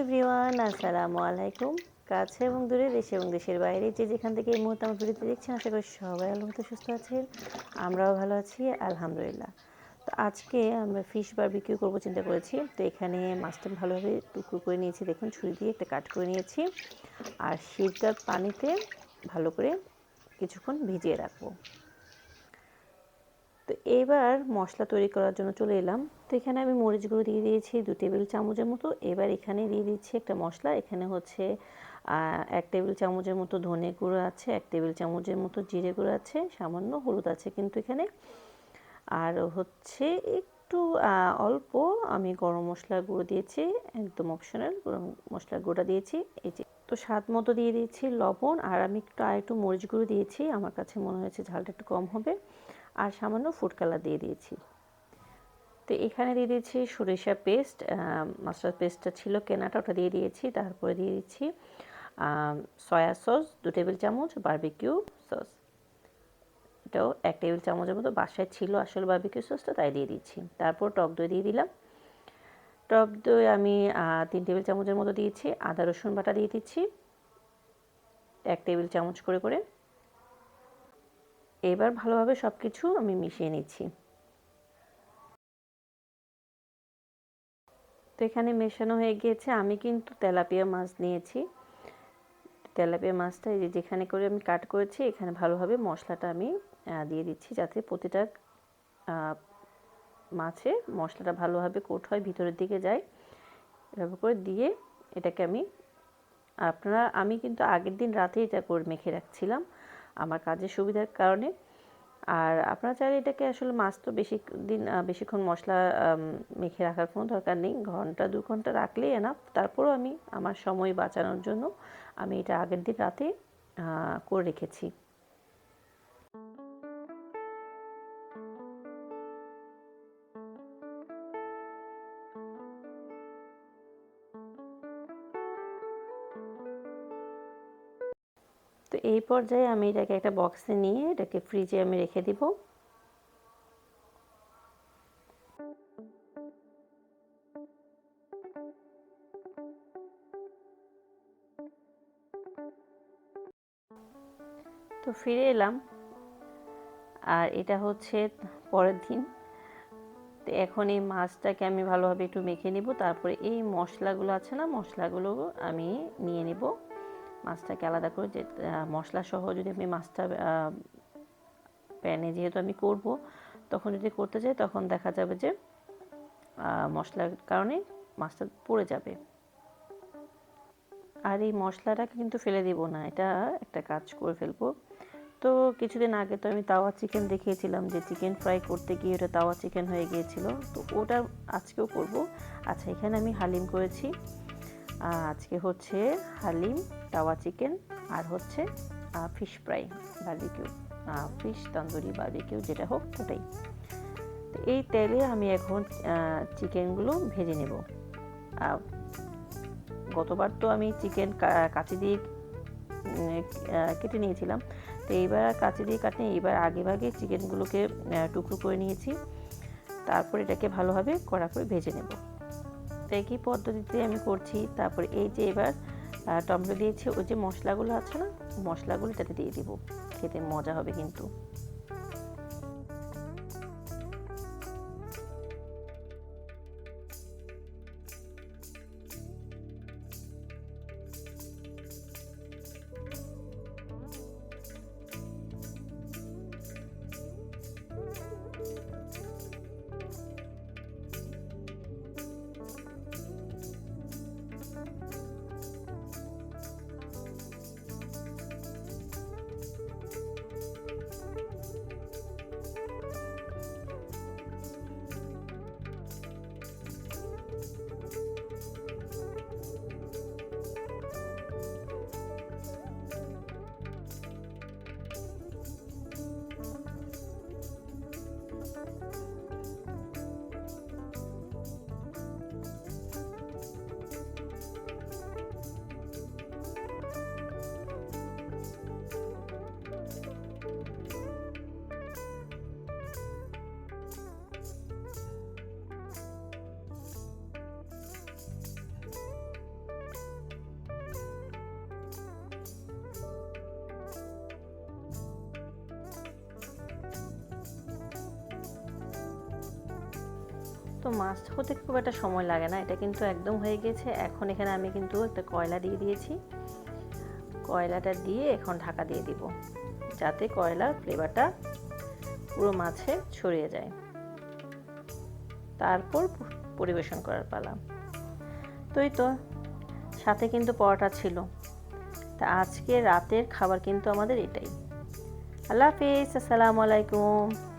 Everyone আসসালামু আলাইকুম। কাছে এবং দূরে দেশে এবং দেশের বাইরে যে যেখান থেকে এই মুহূর্তে আমার ভিডিওতে দেখছেন, আশা করি সবাই আলহামদুলিল্লাহ সুস্থ আছেন, আমরাও ভালো আছি, আলহামদুলিল্লাহ। তো আজকে আমরা ফিশ বারবিকিউ করব চিন্তা করেছি। তো এখানে মাছটা ভালোভাবে টুকরো করে নিয়েছি। দেখুন, ছুরি দিয়ে একটা কাট করে নিয়েছি। আর শীতকাল পানিতে ভালো করে কিছুক্ষণ ভিজিয়ে রাখব। তো এবার মশলা তৈরি করার জন্য চলে এলাম। তো এখানে আমি মরিচ গুঁড়ো দিয়ে দিয়েছি, দু টেবিল চামচের মতো। এবার এখানে দিয়ে দিচ্ছি একটা মশলা। এখানে হচ্ছে এক টেবিল চামচের মতো ধনে গুঁড়ো আছে, এক টেবিল চামচের মতো জিরে গুঁড়ো আছে, সামান্য হলুদ আছে কিন্তু এখানে। আর হচ্ছে একটু অল্প আমি গরম মশলা গুঁড়ো দিয়েছি, একদম অপশনাল গরম মশলার গুঁড়োটা দিয়েছি। এই যে তো স্বাদ মতো দিয়ে দিয়েছি লবণ আর আমি একটু আর একটু মরিচ গুঁড়ো দিয়েছি। আমার কাছে মনে হয়েছে ঝালটা একটু কম হবে। আর সামান্য ফুড কালার দিয়ে দিয়েছি। তো এখানে দিয়ে দিয়েছি সরিষা পেস্ট মাস্টার পেস্টটা ছিল কেনাটা, ওটা দিয়ে দিয়েছি। তারপরে দিয়ে দিচ্ছি সয়া সস দু টেবিল চামচ বার্বিকিউ সস এটাও এক টেবিল চামচের মতো বাসায় ছিল আসলে বার্বিকিউ সসটা তাই দিয়ে দিচ্ছি তারপর টক দই দিয়ে দিলাম। টক দই আমি তিন টেবিল চামচের মতো দিয়েছি। আদা, রসুন বাটা দিয়ে দিচ্ছি। এক টেবিল চামচ করে করে। এবার ভালোভাবে সব কিছু আমি মিশিয়ে নিচ্ছি। তো এখানে মেশানো হয়ে গিয়েছে। আমি কিন্তু তেলাপিয়া মাছ নিয়েছি। তেলাপিয়া মাছটা এই যে যেখানে করে আমি কাট করেছি, এখানে ভালোভাবে মশলাটা আমি দিয়ে দিচ্ছি যাতে প্রতিটা মাছে মশলাটা ভালোভাবে কোট হয়, ভিতরের দিকে যায়। এভাবে করে দিয়ে এটাকে আমি, আপনারা, আমি কিন্তু আগের দিন রাতে এটা করে মেখে রাখছিলাম আমার কাজের সুবিধার কারণে। আর আপনারা চাইলে এটাকে আসলে মাছ তো বেশি দিন বেশিক্ষণ মশলা মেখে রাখার কোনো দরকার নেই। ঘণ্টা, দু ঘণ্টা রাখলেই এনাফ তারপরও আমি আমার সময় বাঁচানোর জন্য আমি এটা আগের দিন রাতে করে রেখেছি। তো এই পর্যায়ে আমি এটাকে একটা বক্সে নিয়ে এটাকে ফ্রিজে আমি রেখে দিব। তো ফিরে এলাম। আর এটা হচ্ছে পরের দিন। তো এখন এই মাছটাকে আমি ভালোভাবে একটু মেখে নিব। তারপরে এই মশলাগুলো আছে না, মশলাগুলো আমি নিয়ে নিব। মাছটাকে আলাদা করে যে মশলা সহ যদি আমি মাছটা প্যানে যেহেতু আমি করব, তখন যদি করতে যাই, তখন দেখা যাবে যে মশলার কারণে মাছটা পড়ে যাবে। আর এই মশলাটাকে কিন্তু ফেলে দিব না, এটা একটা কাজ করে ফেলব। তো কিছুদিন আগে তো আমি তাওয়া চিকেন দেখিয়েছিলাম যে, চিকেন ফ্রাই করতে গিয়ে ওটা তাওয়া চিকেন হয়ে গিয়েছিল। তো ওটা আজকেও করব। আচ্ছা এখানে আমি হালিম করেছি। আজকে হচ্ছে হালিম, তাওয়া চিকেন আর হচ্ছে fish fry barbecue fish tandoori barbecue যেটা হোক, ওটাই। এই তেলে আমি এখন চিকেনগুলো ভেজে নেব। গতবার তো আমি চিকেন কাঁচি দিয়ে কেটে নিয়েছিলাম। তো এইবার কাঁচি দিয়ে কাটে এইবার আগে ভাগে চিকেনগুলোকে টুকরো করে নিয়েছি। তারপর এটাকে ভালোভাবে কড়া করে ভেজে নেব। তো একই পদ্ধতিতে আমি করছি। তারপর এই যে এবার টমেটো দিয়েছি, ওই যে মশলাগুলো আছে না, মশলাগুলো তাতে দিয়ে দিব। খেতে মজা হবে কিন্তু। তো মাছ হতে খুব একটা সময় লাগে না, এটা কিন্তু একদম হয়ে গেছে। এখন এখানে আমি কিন্তু একটা কয়লা দিয়ে দিয়েছি। কয়লাটা দিয়ে এখন ঢাকা দিয়ে দিব। যাতে কয়লার ফ্লেভারটা পুরো মাছে ছড়িয়ে যায়। তারপর পরিবেশন করার পালা। তো তো, সাথে কিন্তু পরোটা ছিল। তা আজকে রাতের খাবার কিন্তু আমাদের এটাই। আল্লাহ হাফিজ, আসসালামু আলাইকুম।